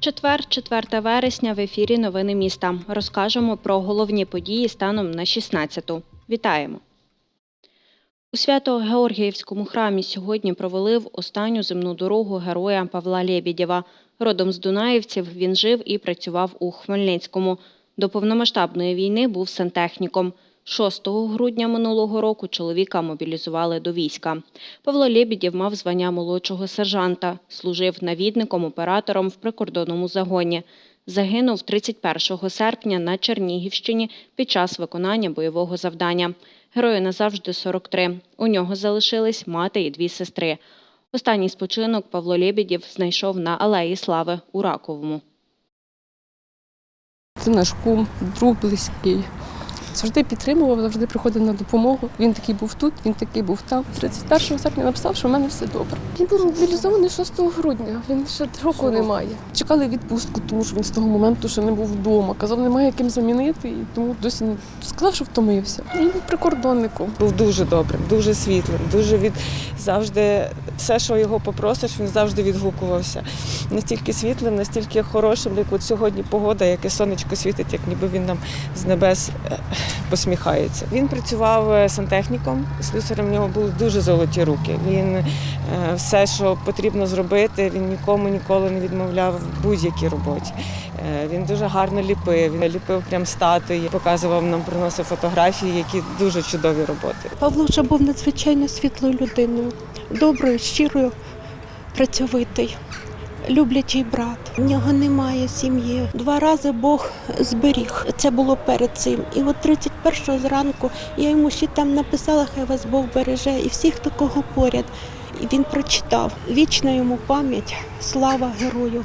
Четвер, 4 вересня в ефірі Новини міста. Розкажемо про головні події станом на 16-ту. Вітаємо! У Свято-Георгіївському храмі сьогодні провели в останню земну дорогу героя Павла Лєбідєва. Родом з Дунаївців він жив і працював у Хмельницькому. До повномасштабної війни був сантехніком. 6 грудня минулого року чоловіка мобілізували до війська. Павло Лєбідєв мав звання молодшого сержанта, служив навідником, оператором в прикордонному загоні. Загинув 31 серпня на Чернігівщині під час виконання бойового завдання. Герою назавжди 43. У нього залишились мати і дві сестри. Останній спочинок Павло Лєбідєв знайшов на Алеї Слави у Раковому. Це наш кум, друг близький. Завжди підтримував, завжди приходив на допомогу. Він такий був тут, він такий був там. 31 серпня написав, що в мене все добре. Він був мобілізований 6 грудня. Він ще року не має. Чекали відпустку, тому що він з того моменту ще не був вдома. Казав, немає ким замінити, і тому досі не сказав, що втомився. Він був прикордонником. був дуже добрим, дуже світлим, дуже від завжди все, що його попросиш, він завжди відгукувався. Настільки світлим, настільки хорошим, як от сьогодні погода, яке сонечко світить, як ніби він нам з небес е, посміхається. Він працював е, сантехніком, слюсарем в нього були дуже золоті руки. Він е, все, що потрібно зробити, він нікому ніколи не відмовляв в будь-якій роботі. Е, Він дуже гарно ліпив, він ліпив прям статуї, показував нам, приносив фотографії, які дуже чудові роботи. Павлуша був надзвичайно світлою людиною, доброю, щирою, працьовитий, люблячий брат. В нього немає сім'ї. Два рази Бог зберіг. Це було перед цим. І от 31-го зранку я йому ще там написала, хай вас Бог береже, і всіх такого поряд. І він прочитав вічна йому пам'ять, слава герою.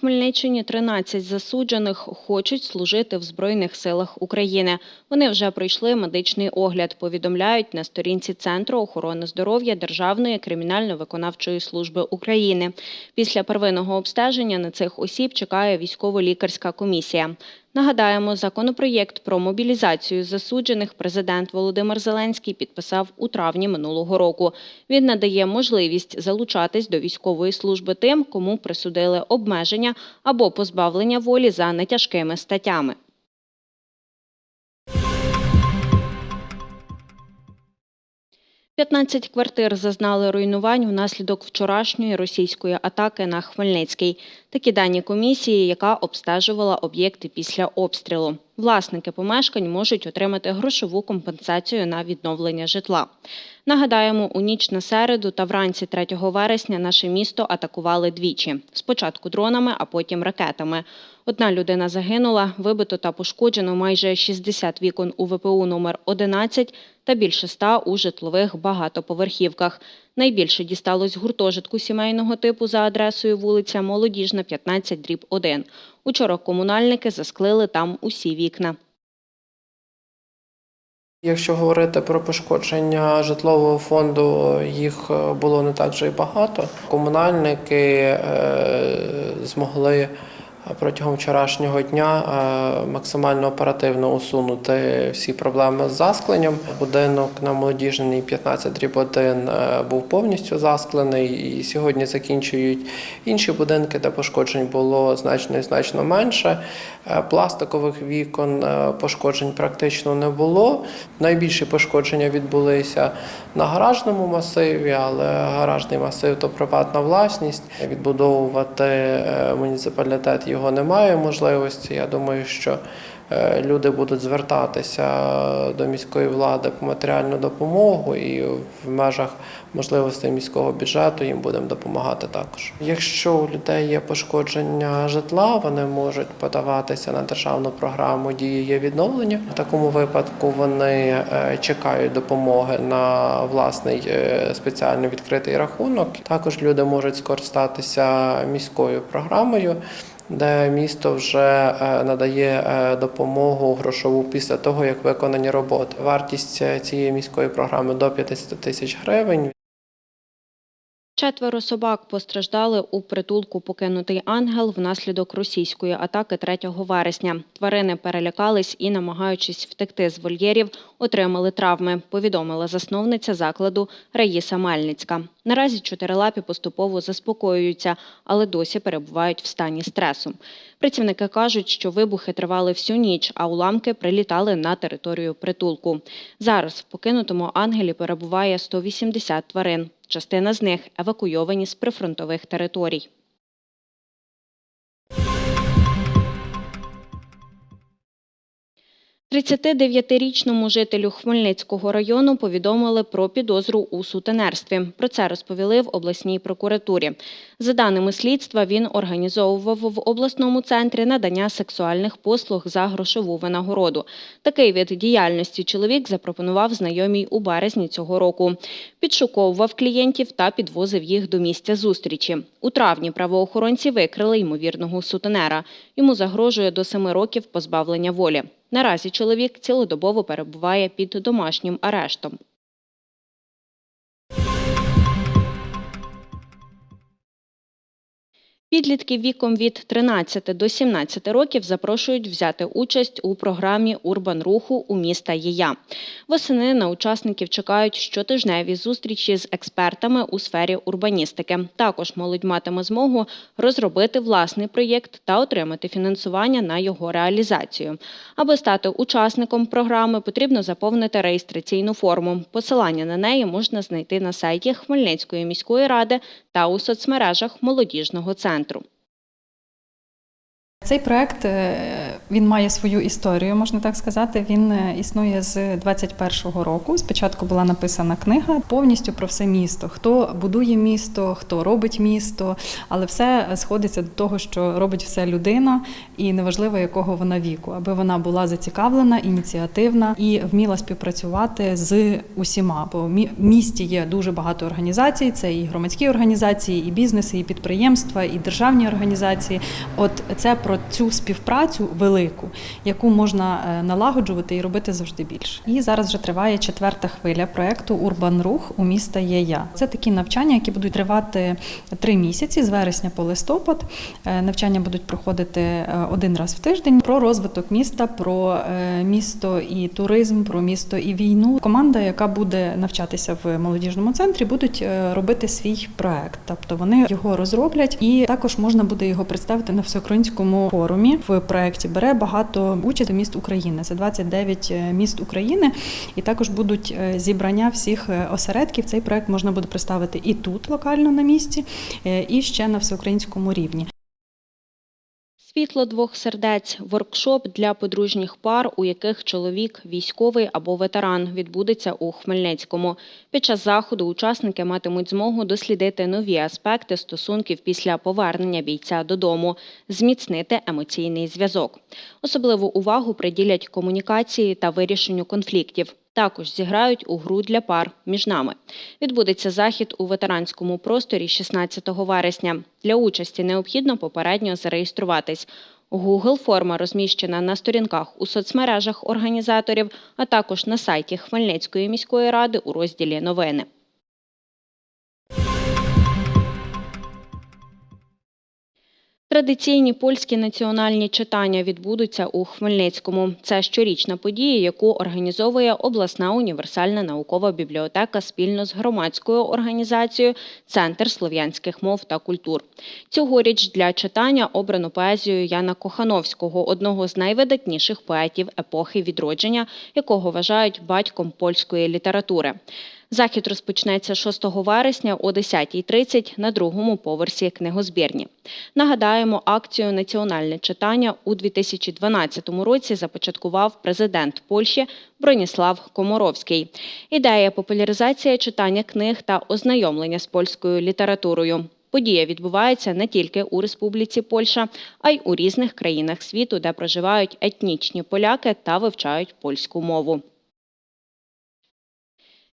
Хмельниччині 13 засуджених хочуть служити в Збройних силах України. Вони вже пройшли медичний огляд, повідомляють на сторінці Центру охорони здоров'я Державної кримінально-виконавчої служби України. Після первинного обстеження на цих осіб чекає військово-лікарська комісія. Нагадаємо, законопроєкт про мобілізацію засуджених президент Володимир Зеленський підписав у травні минулого року. Він надає можливість залучатись до військової служби тим, кому присудили обмеження або позбавлення волі за нетяжкими статтями. П'ятнадцять квартир зазнали руйнувань внаслідок вчорашньої російської атаки на Хмельницький. Такі дані комісії, яка обстежувала об'єкти після обстрілу. Власники помешкань можуть отримати грошову компенсацію на відновлення житла. Нагадаємо, у ніч на середу та вранці 3 вересня наше місто атакували двічі: спочатку дронами, а потім ракетами. Одна людина загинула, вибито та пошкоджено майже 60 вікон у ВПУ номер 11 та більше 100 у житлових багатоповерхівках. Найбільше дісталось гуртожитку сімейного типу за адресою вулиця Молодіжна, 15, дріб 1. Учора комунальники засклили там усі вікна. Якщо говорити про пошкодження житлового фонду, їх е, було не так вже й багато. Комунальники е, змогли протягом вчорашнього дня е, максимально оперативно усунути всі проблеми з заскленням. Будинок на молодіжній 15 дріб 1 е, був повністю засклений, і сьогодні закінчують інші будинки, де пошкоджень було значно і значно менше. Е, Пластикових вікон пошкоджень практично не було. Найбільші пошкодження відбулися на гаражному масиві, але гаражний масив то приватна власність. Відбудовувати муніципалітет його немає можливості. Я думаю, що люди будуть звертатися до міської влади по матеріальну допомогу, і в межах можливостей міського бюджету їм будемо допомагати також. Якщо у людей є пошкодження житла, вони можуть подаватися на державну програму дії є відновлення. В такому випадку вони е, чекають допомоги на власний е, спеціально відкритий рахунок. Також люди можуть скористатися міською програмою де місто вже е, надає е, допомогу грошову після того, як виконані роботи. Вартість цієї міської програми до 50 тисяч гривень. Четверо собак постраждали у притулку покинутий ангел внаслідок російської атаки 3 вересня. Тварини перелякались і, намагаючись втекти з вольєрів, отримали травми. Повідомила засновниця закладу Раїса Мельницька. Наразі чотирилапі поступово заспокоюються, але досі перебувають в стані стресу. Працівники кажуть, що вибухи тривали всю ніч, а уламки прилітали на територію притулку. Зараз в покинутому ангелі перебуває 180 тварин. Частина з них евакуйовані з прифронтових територій. – 39-річному жителю Хмельницького району повідомили про підозру у сутенерстві. Про це розповіли в обласній прокуратурі. За даними слідства, він організовував в обласному центрі надання сексуальних послуг за грошову винагороду. Такий вид діяльності чоловік запропонував знайомій у березні цього року. Підшуковував клієнтів та підвозив їх до місця зустрічі. У травні правоохоронці викрили ймовірного сутенера. Йому загрожує до семи років позбавлення волі. Наразі чоловік цілодобово перебуває під домашнім арештом. Підлітків віком від 13 до 17 років запрошують взяти участь у програмі Урбан руху у міста Єя. Восени на учасників чекають щотижневі зустрічі з експертами у сфері урбаністики. Також молодь матиме змогу розробити власний проєкт та отримати фінансування на його реалізацію. Аби стати учасником програми, потрібно заповнити реєстраційну форму. Посилання на неї можна знайти на сайті Хмельницької міської ради та у соцмережах молодіжного центру. encuentro. Цей проект е, він має свою історію, можна так сказати. Він е, існує з 21-го року. Спочатку була написана книга повністю про все місто: хто будує місто, хто робить місто, але все сходиться до того, що робить все людина, і неважливо якого вона віку, аби вона була зацікавлена, ініціативна і вміла співпрацювати з усіма. Бо в місті є дуже багато організацій. Це і громадські організації, і бізнеси, і підприємства, і державні організації. От це про цю співпрацю велику, яку можна е, налагоджувати і робити завжди більше. І зараз вже триває четверта хвиля проекту Урбан Рух у міста є я. Це такі навчання, які будуть тривати три місяці з вересня по листопад. Е, Навчання будуть проходити е, один раз в тиждень про розвиток міста, про місто і туризм, про місто і війну. Команда, яка буде навчатися в молодіжному центрі, будуть робити свій проект. Тобто вони його розроблять, і також можна буде його представити на всеукраїнському форумі. В проекті бере багато участь міст України. Це 29 міст України, і також будуть е, зібрання всіх е, осередків. Цей проект можна буде представити і тут, локально на місці, е, і ще на всеукраїнському рівні. Світло двох сердець воркшоп для подружніх пар, у яких чоловік військовий або ветеран, відбудеться у Хмельницькому. Під час заходу учасники матимуть змогу дослідити нові аспекти стосунків після повернення бійця додому, зміцнити емоційний зв'язок. Особливу увагу приділять комунікації та вирішенню конфліктів. Також зіграють у гру для пар між нами. Відбудеться захід у ветеранському просторі 16 вересня. Для участі необхідно попередньо зареєструватись. Google форма розміщена на сторінках у соцмережах організаторів, а також на сайті Хмельницької міської ради у розділі Новини. Традиційні польські національні читання відбудуться у Хмельницькому. Це щорічна подія, яку організовує обласна універсальна наукова бібліотека спільно з громадською організацією Центр слов'янських мов та культур. Цьогоріч для читання обрано поезію Яна Кохановського, одного з найвидатніших поетів епохи відродження, якого вважають батьком польської літератури. Захід розпочнеться 6 вересня о 10.30 на другому поверсі книгозбірні. Нагадаємо, акцію Національне читання у 2012 році започаткував президент Польщі Броніслав Комаровський. Ідея популяризація читання книг та ознайомлення з польською літературою. Подія відбувається не тільки у Республіці Польща, а й у різних країнах світу, де проживають етнічні поляки та вивчають польську мову.